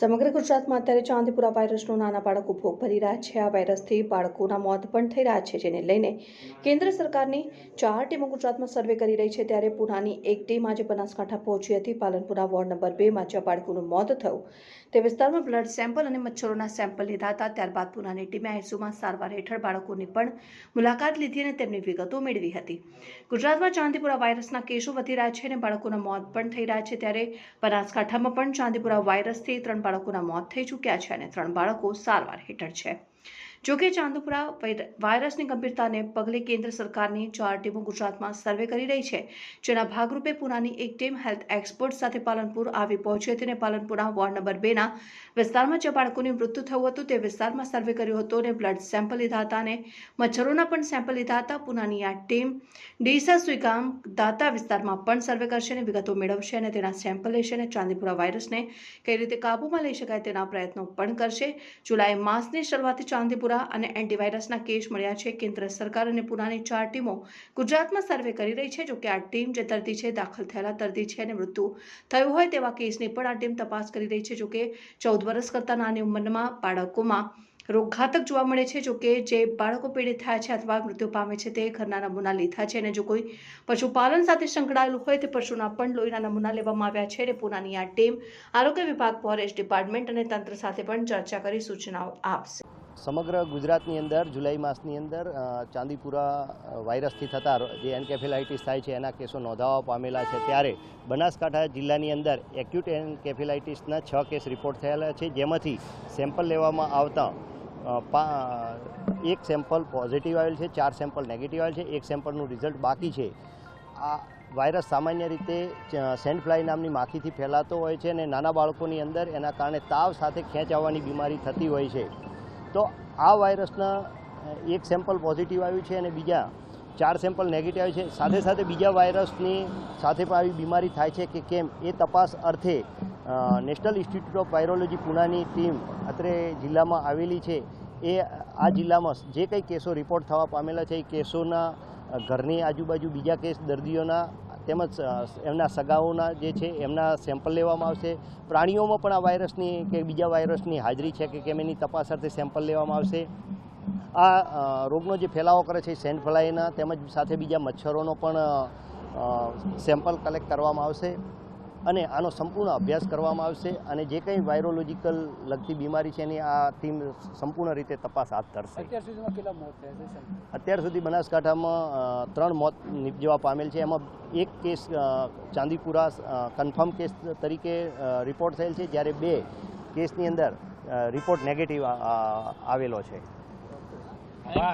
સમગ્ર ગુજરાતમાં અત્યારે ચાંદીપુરા વાયરસનો નાના બાળકો ભોગ ભરી રહ્યા છે. આ વાયરસથી બાળકોના મોત પણ થઈ રહ્યા છે, જેને લઈને કેન્દ્ર સરકારની ચાર ટીમો ગુજરાતમાં સર્વે કરી રહી છે. ત્યારે પુનાની એક ટીમ આજે બનાસકાંઠા પહોંચી હતી. પાલનપુરા વોર્ડ નંબર બેમાં જ્યાં બાળકોનું મોત થયું. તે વિસ્તારમાં બ્લડ સેમ્પલ અને મચ્છરોના સેમ્પલ લીધા હતા. ત્યારબાદ પુનાની ટીમે આઈસીયુમાં સારવાર હેઠળ બાળકોની પણ મુલાકાત લીધી અને તેમની વિગતો મેળવી હતી. ગુજરાતમાં ચાંદીપુરા વાયરસના કેસો વધી રહ્યા છે અને બાળકોના મોત પણ થઈ રહ્યા છે. ત્યારે બનાસકાંઠામાં પણ ચાંદીપુરા વાયરસથી ત્રણ બાળકોના મોત થઈ ચૂક્યા છે અને ત્રણ બાળકો સારવાર હેઠળ છે. જોકે ચાંદપુરા વાયર- વાયરસની ગંભીરતાને પગલે કેન્દ્ર સરકારની ચાર ટીમો ગુજરાતમાં સર્વે કરી રહી છે, જેના ભાગરૂપે પુનાની એક ટીમ હેલ્થ એક્સપર્ટ સાથે પાલનપુર આવી પહોંચી હતી અને પાલનપુરના વોર્ડ નંબર બેના વિસ્તારમાં જે બાળકોનું મૃત્યુ થયું હતું તે વિસ્તારમાં સર્વે કર્યો હતો અને બ્લડ સેમ્પલ લીધા હતા અને મચ્છરોના પણ સેમ્પલ લીધા હતા. પુનાની આ ટીમ ડીસા સુઈગામ દાતા વિસ્તારમાં પણ સર્વે કરશે અને વિગતો મેળવશે અને તેના સેમ્પલ લેશે અને ચાંદીપુરા વાયરસને કઈ રીતે કાબૂમાં લઈ શકાય તેના પ્રયત્નો પણ કરશે. જુલાઈ માસની શરૂઆતથી ચાંદીપુરા અને એન્ટીવાયરસના કેસ મળ્યા છે. કેન્દ્ર સરકાર અને પુનાની ચાર ટીમો ગુજરાતમાં સર્વે કરી રહી છે. જોકે આ ટીમ જે દર્દી છે, દાખલ થયેલા દર્દી છે અને મૃત્યુ થયું હોય તેવા કેસની પણ આ ટીમ તપાસ કરી રહી છે. જોકે ચૌદ વર્ષ કરતાં નાની ઉંમરમાં બાળકોમાં રોગઘાતક જોવા મળે છે. જોકે જે બાળકો પીડિત થયા છે અથવા મૃત્યુ પામે છે તે ઘરના નમૂના લીધા છે અને જો કોઈ પશુપાલન સાથે સંકળાયેલું હોય તે પશુના પણ લોહીના નમૂના લેવામાં આવ્યા છે અને પુનાની આ ટીમ આરોગ્ય વિભાગ, ફોરેસ્ટ ડિપાર્ટમેન્ટ અને તંત્ર સાથે પણ ચર્ચા કરી સૂચનાઓ આપશે. સમગ્ર ગુજરાતની અંદર જુલાઈ માસની અંદર ચાંદીપુરા વાયરસથી થતા જે એન્કેફેલાઇટિસ થાય છે, એના કેસો નોંધાવા પામેલા છે. ત્યારે બનાસકાંઠા જિલ્લાની અંદર એક્યુટ એન્કેફેલાઇટિસના છ કેસ રિપોર્ટ થયેલા છે, જેમાંથી સેમ્પલ લેવામાં આવતા એક સેમ્પલ પોઝિટિવ આવેલ છે, ચાર સેમ્પલ નેગેટિવ આવેલ છે, એક સેમ્પલનું રિઝલ્ટ બાકી છે. આ વાયરસ સામાન્ય રીતે સેન્ડ ફ્લાય નામની માખીથી ફેલાતો હોય છે અને નાના બાળકોની અંદર એના કારણે તાવ સાથે ખેંચ આવવાની બીમારી થતી હોય છે. તો આ વાયરસના એક સેમ્પલ પોઝિટિવ આવ્યું છે અને બીજા ચાર સેમ્પલ નેગેટિવ આવ્યું છે. સાથે સાથે બીજા વાયરસની સાથે પણ આવી બીમારી થાય છે કે કેમ, એ તપાસ અર્થે નેશનલ ઇન્સ્ટિટ્યૂટ ઓફ વાયરોલોજી પુનાની ટીમ અત્રે જિલ્લામાં આવેલી છે. એ આ જિલ્લામાં જે કંઈ કેસો રિપોર્ટ થવા પામેલા છે, એ કેસોના ઘરની આજુબાજુ બીજા કેસ દર્દીઓના તેમજ એમના સગાઓના જે છે, એમના સેમ્પલ લેવામાં આવશે. પ્રાણીઓમાં પણ આ વાયરસની કે બીજા વાયરસની હાજરી છે કે કેમ એની તપાસ અર્થે સેમ્પલ લેવામાં આવશે. આ રોગનો જે ફેલાવો કરે છે સેન્ટ ફ્લાયના તેમજ સાથે બીજા મચ્છરોનો પણ સેમ્પલ કલેક્ટ કરવામાં આવશે. અને આનો સંપૂર્ણ અભ્યાસ કરવામાં આવશે અને જે કંઈ વાયરોલોજીકલ લગતી બીમારી છે એની આ ટીમ સંપૂર્ણ રીતે તપાસ હાથ ધરશે. અત્યાર સુધી બનાસકાંઠામાં ત્રણ મોત નિપજવા પામેલ છે. એમાં એક કેસ ચાંદીપુરા કન્ફર્મ કેસ તરીકે રિપોર્ટ થયેલ છે જ્યારે બે કેસની અંદર રિપોર્ટ નેગેટિવ આવેલો છે.